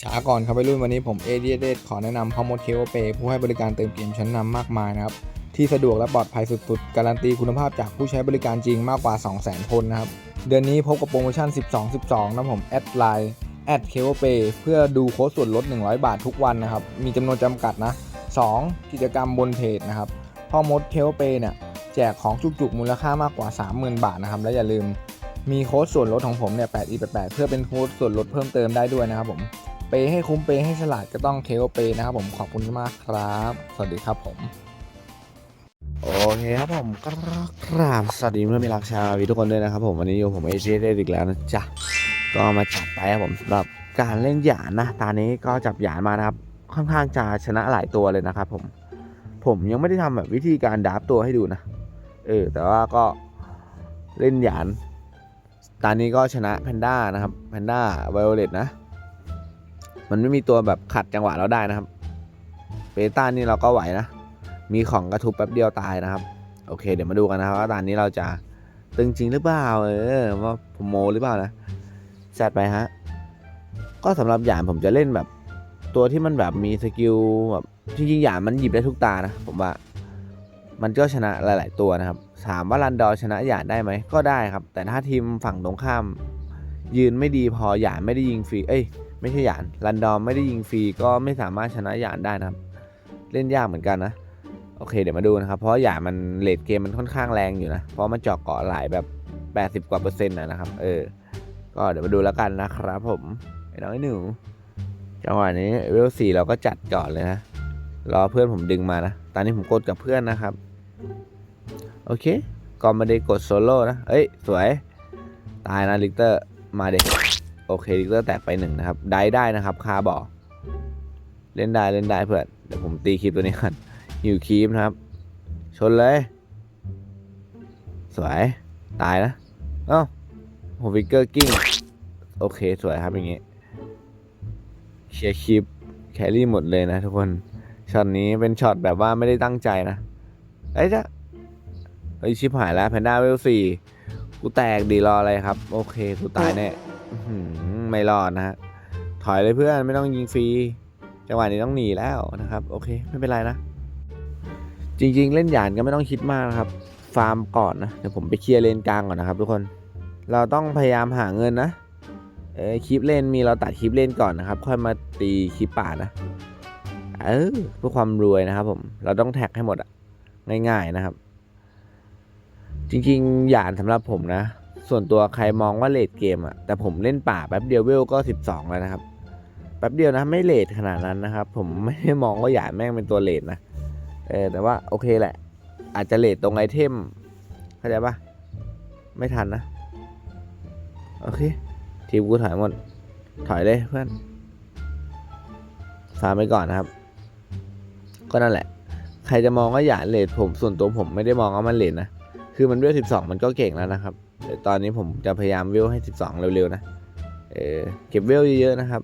ช้าก่อนครับไปรุ่นวันนี้ผมเอเดียเดขอแนะนำพอมดเคโอเปผู้ให้บริการเติมเกมชั้นนำมากมายนะครับ ที่สะดวกและปลอดภัยสุดๆ การันตีคุณภาพจากผู้ใช้บริการจริงมากกว่า 200,000 คนนะครับ เดือนนี้พบกับโปรโมชั่น 12 12 นะผมแอดไลน์แอดเคโอเปเพื่อดูโค้ดส่วนลด 100 บาททุกวันนะครับ มีจำนวนจำกัดนะ 2. กิจกรรมบนเพจนะครับพ่อมดเคโอเปเนี่ยแจกของจุกๆมูลค่ามากกว่า 30,000 บาทนะครับและอย่าลืมมีโค้ดส่วนลดของผมเนี่ย 8e88 เพื่อเป็นโค้ดส่วนลดเพิ่มเติมได้ด้วยนะครับผม เปให้คุ้มเปให้ฉลาดก็ต้องเคโอเปนะครับผมขอบคุณมากครับ สวัสดีครับผม โอเคครับผมกราบสวัสดีเพื่อนมิรักชาววีทุกคนด้วยนะครับผมวันนี้อยู่ผมเอเจได้อีกแล้วนะจ๊ะก็มาจัดไปครับผมสำหรับการเล่นหยานนะตอนนี้ก็จับหยานมานะครับค่อนข้างจะชนะหลายตัวเลยนะครับผมผมยังไม่ได้ทำแบบวิธีการดับตัวให้ดูนะ เออ แต่ว่าก็เล่นหยาน ตอนนี้ก็ชนะแพนด้านะครับ แพนด้าไวโอเลตนะ มันไม่มีตัวแบบขัดจังหวะเราได้นะครับเปต้านี่เราก็ไหวนะ มีของกระทุบแป๊บเดียวตายนะครับ โอเค เดี๋ยวมาดูกันนะครับว่าตอนนี้เราจะตึงจริงหรือเปล่าเออว่าผมโมหรือเปล่านะจัดไปฮะก็สำหรับหยานผมจะเล่นแบบ ตัวที่มันแบบมีสกิลแบบจริงๆหยานมันหยิบได้ทุกตานะผมว่า มันก็ชนะหลาย ๆ ตัวนะครับถามว่ารันดอร์ชนะหยานได้ไหมก็ได้ครับ แต่ถ้าทีมฝั่งตรงข้าม ยืนไม่ดีพอหยานไม่ได้ยิงฟรีเอ้ย ไม่ใช่หยานรันดอร์ไม่ได้ยิงฟรีก็ไม่สามารถชนะหยานได้นะครับ เล่นยากเหมือนกันนะ โอเค เดี๋ยวมาดูนะครับ เพราะหยามันเลดเกมมันค่อนข้างแรงอยู่นะ เพราะมันเจาะเกาะหลายแบบ 80 กว่าเปอร์เซ็นต์นะครับ เออ ก็เดี๋ยวมาดูแล้วกันนะครับ ผมไอ้น้องไอ้หนูจังหวะนี้เวลสี่เราก็จัดก่อนเลยนะรอเพื่อนผมดึงมานะ ตอนนี้ผมกดกับเพื่อนนะครับ โอเคก่อนมาได้กดโซโล่นะ เอ้ย สวย ตายนะลิกเตอร์ มาเด็ก โอเคลิกเตอร์แตกไปหนึ่งนะครับ ได้ได้นะครับ คาบอเล่นได้เล่นได้เพื่อนเดี๋ยวผมตีคลิปตัวนี้ก่อนหิวคีมนะครับ ชนเลย สวย ตายนะเอ้าผมวิกเกอร์กิ้ง โอเคสวยครับอย่างงี้เคลียร์คลิปแครี่หมดเลยนะทุกคน ช็อตนี้เป็นช็อตแบบว่าไม่ได้ตั้งใจนะเอ้ยจะเอ้ชิบหายแล้วแพนด้าเวลสี่กูแตกดีรออะไรครับ โอเคกูตายแน่ ไม่รอดนะฮะถอยเลยเพื่อนไม่ต้องยิงฟรีจังหวะนี้ต้องหนีแล้วนะครับ โอเค ไม่เป็นไรนะ จริง ๆ เล่นหยานก็ไม่ต้องคิดมากนะครับ ฟาร์มก่อนนะเดี๋ยวผมไปเคลียร์เลนกลางก่อนนะครับทุกคน เราต้องพยายามหาเงินนะเออคลิปเลนมีเราตัดคลิปเลนก่อนนะครับ ค่อยมาตีคลิปป่านะเออเพื่อความรวยนะครับผมเราต้องแท็กให้หมดอะง่าย ๆนะครับ จริงๆหยานสำหรับผมนะ ส่วนตัวใครมองว่าเลดเกมอะแต่ผมเล่นป่าแป๊บเดียวเวลก็ 12 แล้วนะครับ แป๊บเดียวนะไม่เลดขนาดนั้นนะครับ ผมไม่ได้มองว่าหยานแม่งเป็นตัวเลดนะ เออแต่ว่าโอเคแหละ อาจจะเลทตรงไอเทม เข้าใจปะไม่ทันนะ โอเค ทีมกูถอยหมด ถอยเลยเพื่อนฟาร์มไปก่อนนะครับ ก็นั่นแหละ ใครจะมองว่าหยาดเลทผมส่วนตัวผมไม่ได้มองว่ามันเลทนะคือมันเวลสิบสองมันก็เก่งแล้วนะครับ ตอนนี้ผมจะพยายามเวลให้สิบสองเร็วๆนะ เออเก็บเวลเยอะๆนะครับ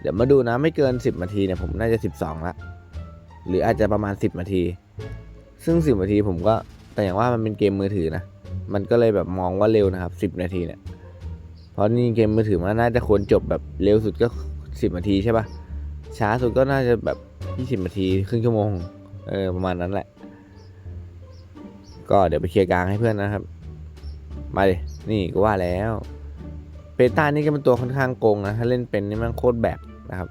เดี๋ยวมาดูนะไม่เกินสิบนาทีเนี่ยผมน่าจะสิบสองละหรืออาจจะประมาณ 10นาที ซึ่ง 10นาทีผมก็แต่อย่างว่ามันเป็นเกมมือถือนะ มันก็เลยแบบมองว่าเร็วนะครับ 10 นาทีเนี่ย เพราะนี่เกมมือถือมันน่าจะควรจบแบบเร็วสุดก็ 10 นาทีใช่ปะช้าสุดก็น่าจะแบบ 20นาทีครึ่งชั่วโมง เออประมาณนั้นแหละ ก็เดี๋ยวไปเคลียร์กลางให้เพื่อนนะครับ มาดินี่ก็ว่าแล้วเปต้านี่ก็เป็นตัวค่อนข้างโกงนะถ้าเล่นเป็นนี่มันโคตรแบกนะครับ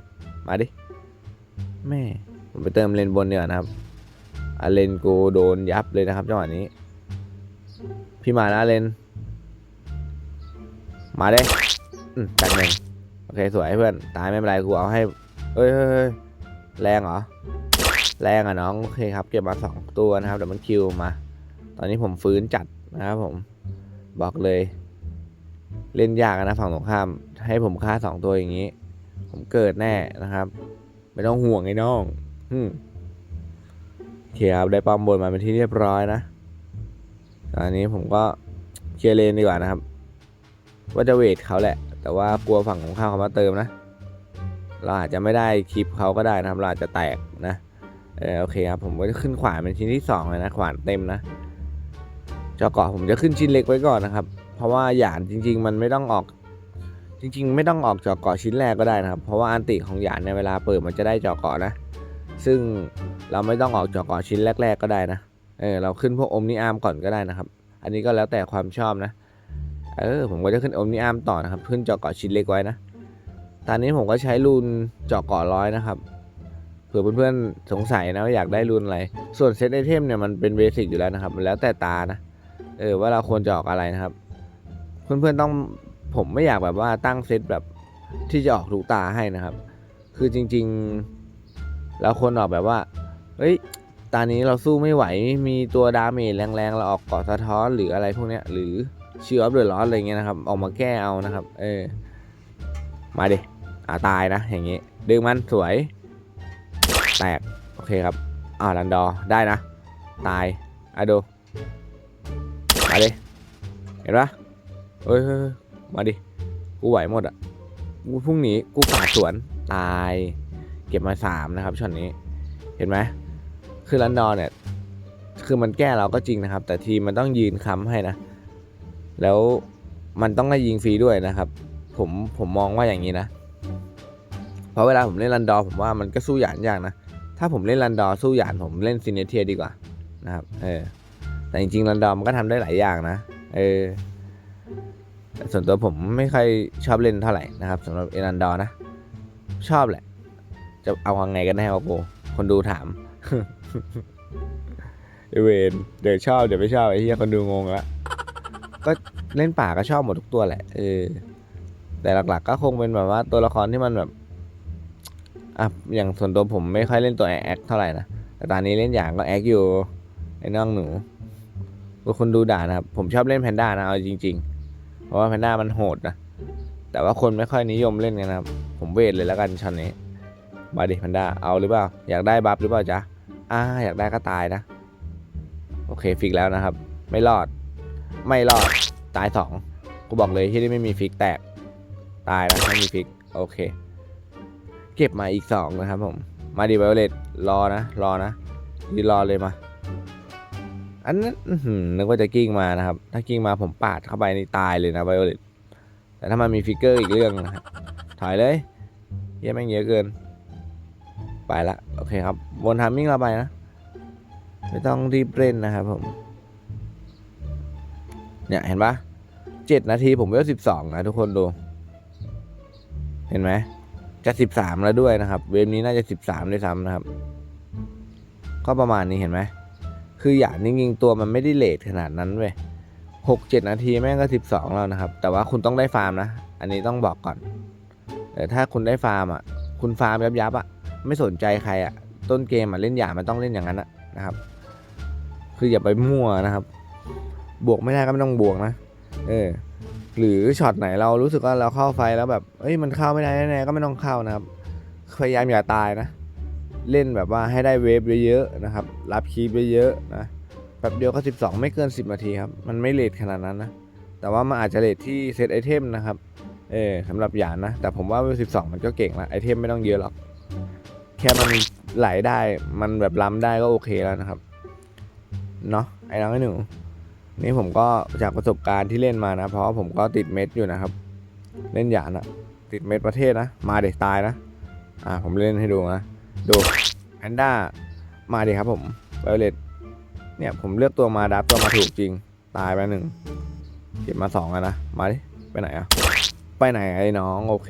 มาดิแม่ผมไปเติมเลนบนเนีกว่ยนะครับอาเลนกูโดนยับเลยนะครับจังหวะนี้ พี่มานะเลน มาได้อืมจังหนึ่งโอเคสวยเพื่อน ตายไม่เป็นไรกูเอาให้เฮ้ยเฮ้ยเฮ้ยแรงเหรอ แรงอะน้อง โอเคครับ เก็บมาสองตัวนะครับเดี๋ยวมันคิวมา ตอนนี้ผมฟื้นจัดนะครับผม บอกเลย เล่นยากนะฝั่งตรงข้าม ให้ผมฆ่าสองตัวอย่างนี้ ผมเกิดแน่นะครับ ไม่ต้องห่วงไอ้น้องอืมโอเคครับได้ป้อมบนมาเป็นที่เรียบร้อยนะตอนนี้ผมก็เคลียร์เลนดีกว่านะครับ ว่าจะเวทเขาแหละ แต่ว่ากลัวฝั่งของข้ามเขามาเติมนะ เราอาจจะไม่ได้คลิปเขาก็ได้นะครับเราอาจจะแตกนะเออโอเคครับผมก็จะขึ้นขวานเป็นชิ้นที่สองเลยนะขวานเต็มนะ จาะเกาะผมจะขึ้นชิ้นเล็กไว้ก่อนนะครับ เพราะว่าหยานจริง ๆ มันไม่ต้องออก จริง ๆ ไม่ต้องออกจาะเกาะชิ้นแรกก็ได้นะครับ เพราะว่าอันติของหยานในยเวลาเปิดมันจะได้จาะเกาะนะ ซึ่งเราไม่ต้องออกจาะเกาะชิ้นแรก ๆ ก็ได้นะ เออเราขึ้นพวกอมนิอาร์มก่อนก็ได้นะครับ อันนี้ก็แล้วแต่ความชอบนะ เออผมก็จะขึ้นอมนิอาร์มต่อนะครับ ขึ้นจาะเกาะชิ้นเล็กไว้นะ ตอนนี้ผมก็ใช้รูนจาะเกาะร้อยนะครับเผื่อเพื่อนๆสงสัยนะว่าอยากได้รูนอะไร ส่วนเซตไอเทมเนี่ยมันเป็นเบสิกอยู่แล้วนะครับ แล้วแต่ตานะ เออว่าเราควรจะออกอะไรนะครับ เพื่อนๆต้องผมไม่อยากแบบว่าตั้งเซตแบบที่จะออกถูกตาให้นะครับ คือจริง ๆ เราควรออกแบบว่าเฮ้ยตอนนี้เราสู้ไม่ไหวมีตัวดาเมจแรงๆเราออกเกาะสะท้อนหรืออะไรพวกเนี้ยหรือชิวอัพเดือดร้อนอะไรเงี้ยนะครับ ออกมาแก้เอานะครับ เออ มาดิอ่าตายนะ อย่างงี้ ดึงมันสวย แตก โอเคครับ อ่าลันดอได้นะ ตายอะดู มาดิเห็นปะเฮ้ยมาดิ กูไหวหมดอะ กูพรุ่งนี้กูปาดสวนตาย เก็บมาสามนะครับช็อตนี้ เห็นไหมคือลันดอร์เนี่ย คือมันแก้เราก็จริงนะครับ แต่ทีมันต้องยืนค้ำให้นะ แล้วมันต้องได้ยิงฟรีด้วยนะครับ ผมผมมองว่าอย่างนี้นะ เพราะเวลาผมเล่นลันดอร์ผมว่ามันก็สู้หยานยากนะ ถ้าผมเล่นลันดอร์สู้หยานผมเล่นซินเนเทียดีกว่านะครับ เออ แต่จริงๆรันดอมมันก็ทำได้หลายอย่างนะ เออส่วนตัวผมไม่ค่อยชอบเล่นเท่าไหร่นะครับสำหรับเอรันดอร์นะ ชอบแหละ จะเอายังไงกันแน่วะกูคนดูถามไอเวนเดี๋ยวชอบเดี๋ยวไม่ชอบไอ้เหี้ยคนดูงงละก็เล่นป่าก็ชอบหมดทุกตัวแหละเออแต่หลักๆ ก็คงเป็นแบบว่าตัวละครที่มันแบบอะอย่างส่วนตัวผมไม่ค่อยเล่นตัวแอคเท่าไหร่นะแต่ตอนนี้เล่นอย่างก็แอคอยู่ไอ้น้องหนู ก็คนดูด่านะครับ ผมชอบเล่นแพนด้านะเอาจริง ๆ เพราะว่าแพนด้ามันโหดนะ แต่ว่าคนไม่ค่อยนิยมเล่นกันนะครับ ผมเวทเลยแล้วกันช็อตนี้มาดิแพนด้าเอาหรือเปล่า อยากได้บัฟหรือเปล่าจ๊ะอ่าอยากได้ก็ตายนะ โอเคฟิกแล้วนะครับ ไม่รอด ไม่รอด ตายสองกูบอกเลยที่นี่ไม่มีฟิกแตก ตายนะไม่มีฟิก โอเค เก็บมาอีกสองนะครับผม มาดิไวโอเลตรอนะ รอนะยืนรอเลยมา อันนั้นนึกว่าจะกิ้งมานะครับ ถ้ากิ้งมาผมปาดเข้าไปนี่ตายเลยนะไวโอเลตแต่ถ้ามันมีฟิกเกอร์อีกเรื่องนะครับถอยเลยเหี้ยแม่งเยอะเกิน ไปละ โอเคครับวนทามมิ่งเราไปนะ ไม่ต้องรีบเล่นนะครับผม เนี่ยเห็นปะเจ็ดนาทีผมเวลสิบสองนะทุกคนดู เห็นไหม จะสิบสามแล้วด้วยนะครับ เวฟนี้น่าจะสิบสามด้วยซ้ำนะครับ ก็ประมาณนี้เห็นไหม คืออย่างจริงๆตัวมันไม่ได้เลทขนาดนั้นเว้ยหกเจ็ดนาทีแม่งก็สิบสองแล้วนะครับ แต่ว่าคุณต้องได้ฟาร์มนะ อันนี้ต้องบอกก่อนแต่ถ้าคุณได้ฟาร์มอะ คุณฟาร์มยับยับอะ ไม่สนใจใครอะ ต้นเกมอะเล่นอย่างมันต้องเล่นอย่างนั้นอะนะครับ คืออย่าไปมั่วนะครับ บวกไม่ได้ก็ไม่ต้องบวกนะ เออ หรือช็อตไหนเรารู้สึกว่าเราเข้าไฟแล้วแบบ เอ้ยมันเข้าไม่ได้แน่ๆก็ไม่ต้องเข้านะครับ พยายามอย่าตายนะ เล่นแบบว่าให้ได้เวฟเยอะๆนะครับ รับคีบเยอะๆนะแป๊บเดียวก็ 12 ไม่เกิน 10 นาทีครับ มันไม่เลทขนาดนั้นนะ แต่ว่ามันอาจจะเลทที่เซตไอเทมนะครับ เออสำหรับหยานนะ แต่ผมว่าเวล12 มันก็เก่งละไอเทมไม่ต้องเยอะหรอก แค่มันไหลได้ มันแบบล้ำได้ก็โอเคแล้วนะครับ เนาะไอ้น้องไอ้หนู นี่ผมก็จากประสบการณ์ที่เล่นมานะ เพราะผมก็ติดเม็ดอยู่นะครับ เล่นหยานอะติดเม็ดประเทศนะ มาเด็ตายนะ อ่าผมเล่นให้ดูนะ ดูแพนด้ามาดิครับผมไวโอเลตเนี่ยผมเลือกตัวมาดับตัวมาถูกจริง ตายไปหนึ่งเก็บมาสองอะนะ มาดิ ไปไหนอะไปไหนไอ้น้อง โอเค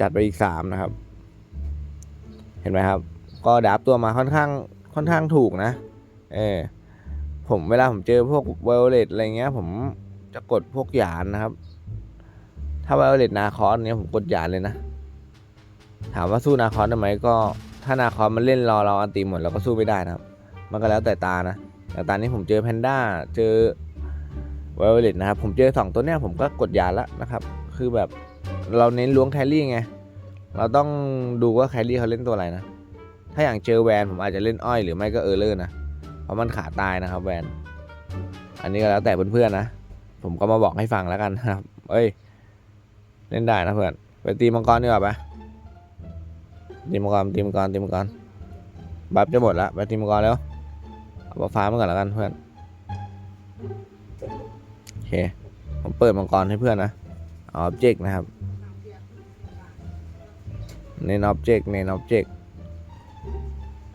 จัดไปอีกสามนะครับ เห็นไหมครับ ก็ดับตัวมาค่อนข้างค่อนข้างถูกนะ เออผมเวลาผมเจอพวกไวโอเลตอะไรเงี้ย ผมจะกดพวกหยานนะครับ ถ้าไวโอเลตนาคอสเนี้ยผมกดหยานเลยนะ ถามว่าสู้นาคอสได้ไหมก็ถ้านาคอสมันเล่นรอเราอันตีหมดเราก็สู้ไม่ได้นะครับ มันก็แล้วแต่ตานะแต่ตอนนี้ผมเจอแพนด้าเจอไวโอเลตนะครับผมเจอสองตัวเนี้ยผมก็กดยาละนะครับ คือแบบเราเน้นล้วงแครี่ไง เราต้องดูว่าแครี่เขาเล่นตัวอะไรนะ ถ้าอย่างเจอแวนผมอาจจะเล่นอ้อยหรือไม่ก็เออร์เลอร์นะ เพราะมันขาตายนะครับแวน อันนี้ก็แล้วแต่เพื่อนๆนะ ผมก็มาบอกให้ฟังแล้วกันนะครับ เอ้ย เล่นได้นะเพื่อน ไปตีมังกรดีกว่าปะ ตีมังกรตีมังกรตีมังกรบัฟจะหมดละไปตีมังกรแล้วเอาบัฟฟ้ามาก่อนแล้วกันเพื่อนโอเคผมเปิดมังกรให้เพื่อนนะเอาออบเจกต์นะครับเน้น object เน้น object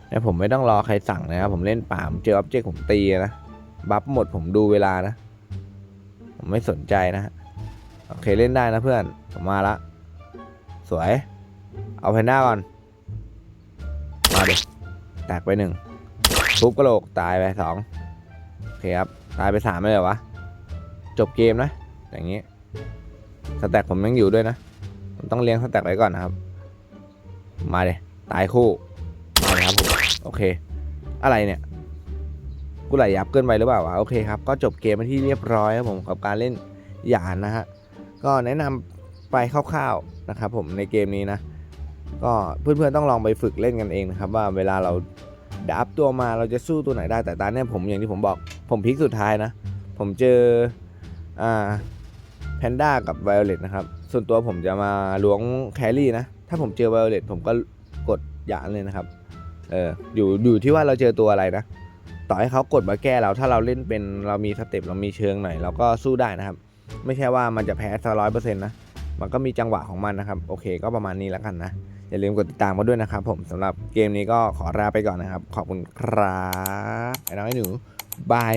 เนี่ผมไม่ต้องรอใครสั่งนะครับผมเล่นป่ามเจอ object ผมตีนะบัฟหมดผมดูเวลานะ ผมไม่สนใจนะฮะโอเคเล่นได้นะเพื่อนผมมาละสวย เอาแพนด้าก่อน แตกไปหนึ่งทุบกระโหลกตายไปสองโอเคครับ ตายไปสามเลยเหรอวะ จบเกมนะ อย่างนี้ สแต็กผมยังอยู่ด้วยนะ ผมต้องเลี้ยงสแต็กไว้ก่อนนะครับ มาเลยตายคู่ มาเลยครับผมโอเค อะไรเนี่ย กูไหลยับเกินไปหรือเปล่าวะ โอเคครับ ก็จบเกมไปที่เรียบร้อยครับผมกับการเล่นหยานนะฮะ ก็แนะนำไปคร่าวๆนะครับผมในเกมนี้นะ ก็เพื่อนๆต้องลองไปฝึกเล่นกันเองนะครับว่าเวลาเราดับตัวมาเราจะสู้ตัวไหนได้แต่ตอนนี้ยผมอย่างที่ผมบอกผมพลิกสุดท้ายนะ ผมเจออ่าแพนด้ากับไวโอเลตนะครับส่วนตัวผมจะมาล้วงแครี่นะ ถ้าผมเจอไวโอเลตผมก็กดหยานเลยนะครับเอออยู่อยู่ที่ว่าเราเจอตัวอะไรนะ ต่อให้เขากดมาแก้เราถ้าเราเล่นเป็นเรามีสเต็ปเรามีเชิงหน่อยเราก็สู้ได้นะครับ ไม่ใช่ว่ามันจะแพ้ซะร้อยเปอร์เซ็นต์นะมันก็มีจังหวะของมันนะครับ โอเคก็ประมาณนี้แล้วกันนะ อย่าลืมกดติดตามมาด้วยนะครับผมสำหรับเกมนี้ก็ขอลาไปก่อนนะครับ ขอบคุณครับไอ้น้องไอ้หนูบาย